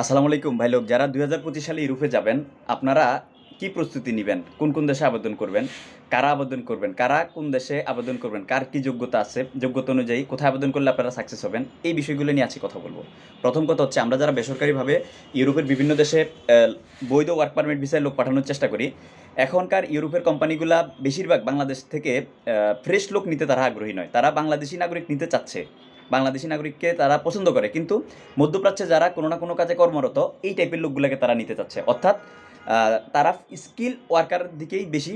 আসসালামু আলাইকুম ভাই লোক, যারা দুই হাজার পঁচিশ সালে ইউরোপে যাবেন, আপনারা কি প্রস্তুতি নেবেন? কোন কোন দেশে আবেদন করবেন? কারা আবেদন করবেন? কারা কোন দেশে আবেদন করবেন? কার কি যোগ্যতা আছে? যোগ্যতা অনুযায়ী কোথায় আবেদন করলে আপনারা সাকসেস হবেন? এই বিষয়গুলো নিয়ে আজকে কথা বলব। প্রথম কথা হচ্ছে, আমরা যারা বেসরকারিভাবে ইউরোপের বিভিন্ন দেশে বৈধ ওয়ার্ক পারমিট ভিসায় লোক পাঠানোর চেষ্টা করি, এখনকার ইউরোপের কোম্পানিগুলা বেশিরভাগ বাংলাদেশ থেকে ফ্রেশ লোক নিতে তারা আগ্রহী নয়। তারা বাংলাদেশি নাগরিক নিতে চাচ্ছে। বাংলাদেশি নাগরিককে তারা পছন্দ করে। কিন্তু মধ্যপ্রাচ্যে যারা কোনো না কোনো কাজে কর্মরত, এই টাইপের লোকগুলোকে তারা নিতে চাচ্ছে। অর্থাৎ তারা স্কিল ওয়ার্কার দিকেই বেশি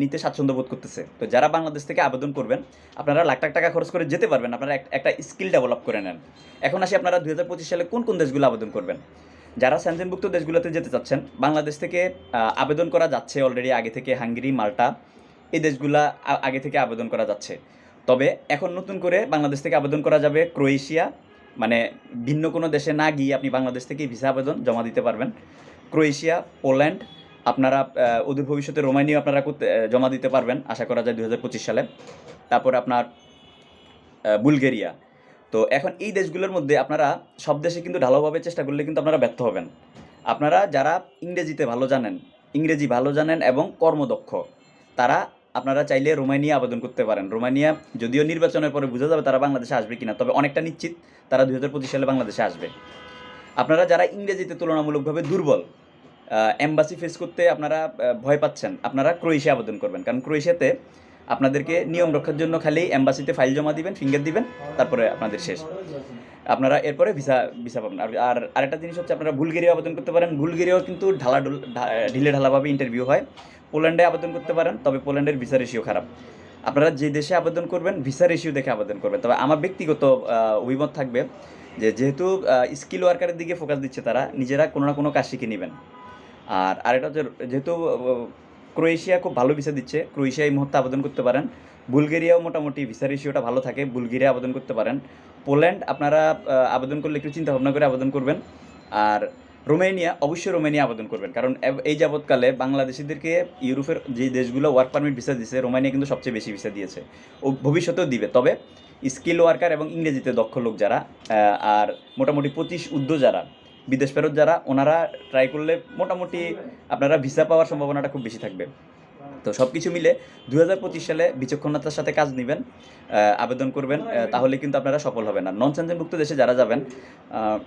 নিতে স্বাচ্ছন্দ্য বোধ করতেছে। তো যারা বাংলাদেশ থেকে আবেদন করবেন, আপনারা লাখ লাখ টাকা খরচ করে যেতে পারবেন। আপনারা একটা স্কিল ডেভেলপ করে নেন। এখন আসি আপনারা দু হাজার পঁচিশ সালে কোন কোন দেশগুলো আবেদন করবেন? যারা স্যানজেনভুক্ত দেশগুলোতে যেতে চাচ্ছেন, বাংলাদেশ থেকে আবেদন করা যাচ্ছে অলরেডি আগে থেকে হাঙ্গেরি, মাল্টা। এই দেশগুলা আগে থেকে আবেদন করা যাচ্ছে। তবে এখন নতুন করে বাংলাদেশ থেকে আবেদন করা যাবে ক্রোয়েশিয়া। মানে ভিন্ন কোনো দেশে না গিয়ে আপনি বাংলাদেশ থেকে ভিসা আবেদন জমা দিতে পারবেন। ক্রোয়েশিয়া, পোল্যান্ড, আপনারা অদূর ভবিষ্যতে রোমানিয়া আপনারা জমা দিতে পারবেন, আশা করা যায় দু হাজার পঁচিশ সালে। তারপর আপনার বুলগেরিয়া। তো এখন এই দেশগুলোর মধ্যে আপনারা সব দেশে কিন্তু ঢালাওভাবে চেষ্টা করলে কিন্তু আপনারা ব্যর্থ হবেন। আপনারা যারা ইংরেজিতে ভালো জানেন, ইংরেজি ভালো জানেন এবং কর্মদক্ষ, তারা আপনারা চাইলে রোমানিয়া আবেদন করতে পারেন। রোমানিয়া যদিও নির্বাচনের পরে বোঝা যাবে তারা বাংলাদেশে আসবে কিনা, তবে অনেকটা নিশ্চিত তারা দু হাজার পঁচিশ সালে বাংলাদেশে আসবে। আপনারা যারা ইংরেজিতে তুলনামূলকভাবে দুর্বল এম্বাসি ফেস করতে আপনারা ভয় পাচ্ছেন, আপনারা ক্রোয়েশিয়া আবেদন করবেন। কারণ ক্রোয়েশিয়াতে আপনাদেরকে নিয়ম রক্ষার জন্য খালি এম্বাসিতে ফাইল জমা দিবেন ফিঙ্গার দিবেন, তারপরে আপনাদের শেষ। আপনারা এরপরে ভিসা ভিসা পাবেন। আর আর আরেকটা জিনিস হচ্ছে আপনারা বুলগেরিয়া আবেদন করতে পারেন। বুলগেরিয়াও কিন্তু ঢালা ঢিলে ঢালাভাবে ইন্টারভিউ হয়। পোল্যান্ডে আবেদন করতে পারেন, তবে পোল্যান্ডের ভিসা রেশিও খারাপ। আপনারা যে দেশে আবেদন করবেন, ভিসা রেশিও দেখে আবেদন করবেন। তবে আমার ব্যক্তিগত অভিমত থাকবে যে যেহেতু স্কিল ওয়ার্কারের দিকে ফোকাস দিচ্ছে তারা, নিজেরা কোনো না কোনো কাজ শিখে নেবেন। আর আরেকটা হচ্ছে, যেহেতু ক্রোয়েশিয়া খুব ভালো ভিসা দিচ্ছে। ক্রোয়েশিয়া এই মুহূর্তে আবেদন করতে পারেন। বুলগেরিয়াও মোটামুটি ভিসা রেশিওটা ভালো থাকে, বুলগেরিয়া আবেদন করতে পারেন। পোল্যান্ড আপনারা আবেদন করলে একটু চিন্তা ভাবনা করে আবেদন করবেন। আর রোমেনিয়া, অবশ্যই রোমেনিয়া আবেদন করবেন। কারণ এই যাবৎকালে বাংলাদেশিদেরকে ইউরোপের যে দেশগুলো ওয়ার্ক পারমিট ভিসা দিয়েছে রোমানিয়া কিন্তু সবচেয়ে বেশি ভিসা দিয়েছে। ও ভবিষ্যতেও দিবে। তবে স্কিল ওয়ার্কার এবং ইংরেজিতে দক্ষ লোক যারা আর মোটামুটি পঁচিশ উদ্ধ যারা বিদেশ ফেরত যারা, ওনারা ট্রাই করলে মোটামুটি আপনারা ভিসা পাওয়ার সম্ভাবনাটা খুব বেশি থাকবে। তো সব কিছু মিলে দু হাজার পঁচিশ সালে বিচক্ষণতার সাথে কাজ নেবেন আবেদন করবেন তাহলে কিন্তু আপনারা সফল হবেন। আর নন সেনজেনভুক্ত দেশে যারা যাবেন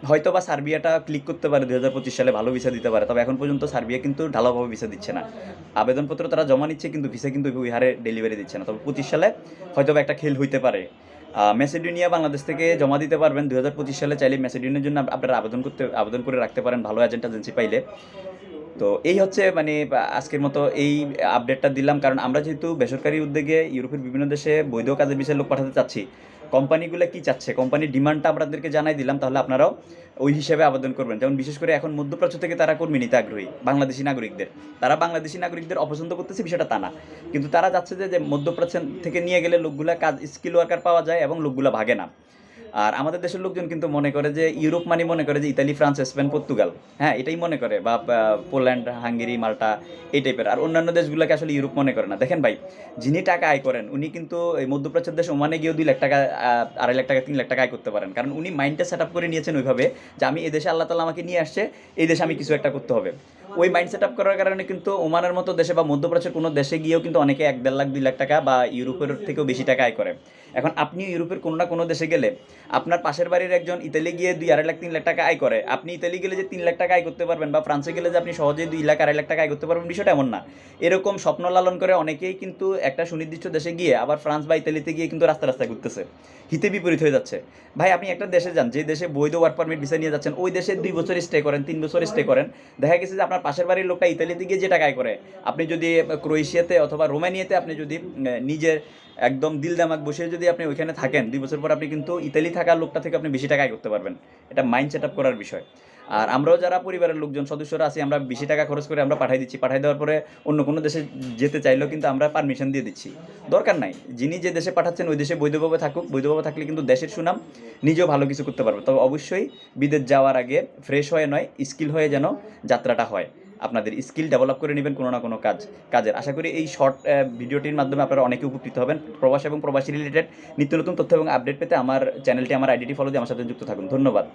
হয়তো বা সার্বিয়াটা ক্লিক করতে পারে দু হাজার পঁচিশ সালে, ভালো ভিসা দিতে পারে, তবে এখন পর্যন্ত সার্বিয়া কিন্তু ঢালাওভাবে ভিসা দিচ্ছে না। আবেদনপত্র তারা জমা নিচ্ছে কিন্তু ভিসা কিন্তু ওই হারে ডেলিভারি দিচ্ছে না। তবে পঁচিশ সালে হয়তো বা একটা খেল হইতে পারে। আহ, ম্যাসেডোনিয়া বাংলাদেশ থেকে জমা দিতে পারবেন। দু হাজার পঁচিশ সালে চাইলে মেসিডোনিয়ার জন্য আপনারা আবেদন করতে আবেদন করে রাখতে পারেন। ভালো এজেন্ট এজেন্সি পাইলে। তো এই হচ্ছে মানে আজকের মতো এই আপডেটটা দিলাম। কারণ আমরা যেহেতু বেসরকারি উদ্যোগে ইউরোপের বিভিন্ন দেশে বৈধ কাজের বিষয়ে লোক পাঠাতে চাচ্ছি, কোম্পানিগুলো কি চাচ্ছে? কোম্পানির ডিমান্ডটা আপনাদেরকে জানাই দিলাম, তাহলে আপনারাও ওই হিসেবে আবেদন করবেন। যেমন বিশেষ করে এখন মধ্যপ্রাচ্য থেকে তারা কর্মী নিতে আগ্রহী, বাংলাদেশি নাগরিকদের। তারা বাংলাদেশি নাগরিকদের অপছন্দ করতেছে, বিষয়টা তা না। কিন্তু তারা যাচ্ছে যে যে মধ্যপ্রাচ্য থেকে নিয়ে গেলে লোকগুলা কাজ স্কিল ওয়ার্কার পাওয়া যায় এবং লোকগুলা ভাগে না। আর আমাদের দেশের লোকজন কিন্তু মনে করে যে ইউরোপ মানে মনে করে যে ইতালি, ফ্রান্স, স্পেন, পর্তুগাল। হ্যাঁ এটাই মনে করে। বা পোল্যান্ড, হাঙ্গেরি, মাল্টা, এই টাইপের আর অন্যান্য দেশগুলোকে আসলে ইউরোপ মনে করে না। দেখেন ভাই, যিনি টাকা আয় করেন, উনি কিন্তু এই মধ্যপ্রাচ্যের দেশ ওমানে গিয়েও দুই লাখ টাকা আড়াই লাখ টাকা, তিন লাখ টাকা আয় করতে পারেন। কারণ উনি মাইন্ডটা সেট আপ করে নিয়েছেন ওইভাবে যে আমি এদেশে দেশে আল্লাহ তালা আমাকে নিয়ে আসছে, এই দেশে আমি কিছু একটা করতে হবে। ওই মাইন্ড সেট আপ করার কারণে কিন্তু ওমানের মতো দেশে বা মধ্যপ্রাচ্যের কোনো দেশে গিয়েও কিন্তু অনেকে এক দেড় লাখ, দুই লাখ টাকা বা ইউরোপের থেকেও বেশি টাকা আয় করে। এখন আপনি ইউরোপের কোনো না কোনো দেশে গেলে আপনার পাশের বাড়ির একজন ইতালি গিয়ে দুই আড়াই লাখ, তিন লাখ টাকা আয় করে। আপনি ইতালি গেলে যে তিন লাখ টাকা আয় করতে পারবেন বা ফ্রান্সে গেলে যে আপনি সহজেই দুই লাখ, আড়াই লাখ টাকা আয় করতে পারবেন বিষয়টা এমন না। এরকম স্বপ্ন লালন করে অনেকেই কিন্তু একটা সুনির্দিষ্ট দেশে গিয়ে আবার ফ্রান্স বা ইতালিতে গিয়ে কিন্তু রাস্তা রাস্তায় ঘুরতেছে। হিতে বিপরীত হয়ে যাচ্ছে। ভাই, আপনি একটা দেশে যান, যে দেশে বৈধ ওয়ার্ক পারমিট ভিসা নিয়ে যাচ্ছেন, ওই দেশে দুই বছর স্টে করেন, তিন বছর স্টে করেন। দেখা গেছে যে আপনার পাশের বাড়ির লোকটা ইতালিতে গিয়ে যে টাকায় করে। আপনি যদি ক্রোয়েশিয়াতে অথবা রোমানিয়াতে আপনি যদি নিজের একদম দিল দামাক বসে যদি আপনি ওইখানে থাকেন, দুই বছর পর আপনি কিন্তু ইতালি থাকার লোকটা থেকে আপনি বেশি টাকায় করতে পারবেন। এটা মাইন্ড সেট আপ করার বিষয়। আর আমরাও যারা পরিবারের লোকজন, সদস্যরা আছি, আমরা বেশি টাকা খরচ করে আমরা পাঠাই দিচ্ছি। পাঠাই দেওয়ার পরে অন্য কোনো দেশে যেতে চাইলেও কিন্তু আমরা পারমিশন দিয়ে দিচ্ছি। দরকার নাই। যিনি যে দেশে পাঠাচ্ছেন, ওই দেশে বৈধভাবে থাকুক। বৈধভাবে থাকলে কিন্তু দেশের সুনাম নিজেও ভালো কিছু করতে পারবে। তবে অবশ্যই বিদেশ যাওয়ার আগে ফ্রেশ হয়ে নয় স্কিল হয়ে যেন যাত্রাটা হয়। আপনাদের স্কিল ডেভেলপ করে নেবেন কোনো না কোনো কাজ, কাজের। আশা করি এই শর্ট ভিডিওটির মাধ্যমে আপনারা অনেকে উপকৃত হবেন। প্রবাস এবং প্রবাসী রিলেটেড নিত্য নতুন তথ্য এবং আপডেট পেতে আমার চ্যানেলটি আমার আইডিটি ফলো দিয়ে আমার সাথে যুক্ত থাকুন। ধন্যবাদ।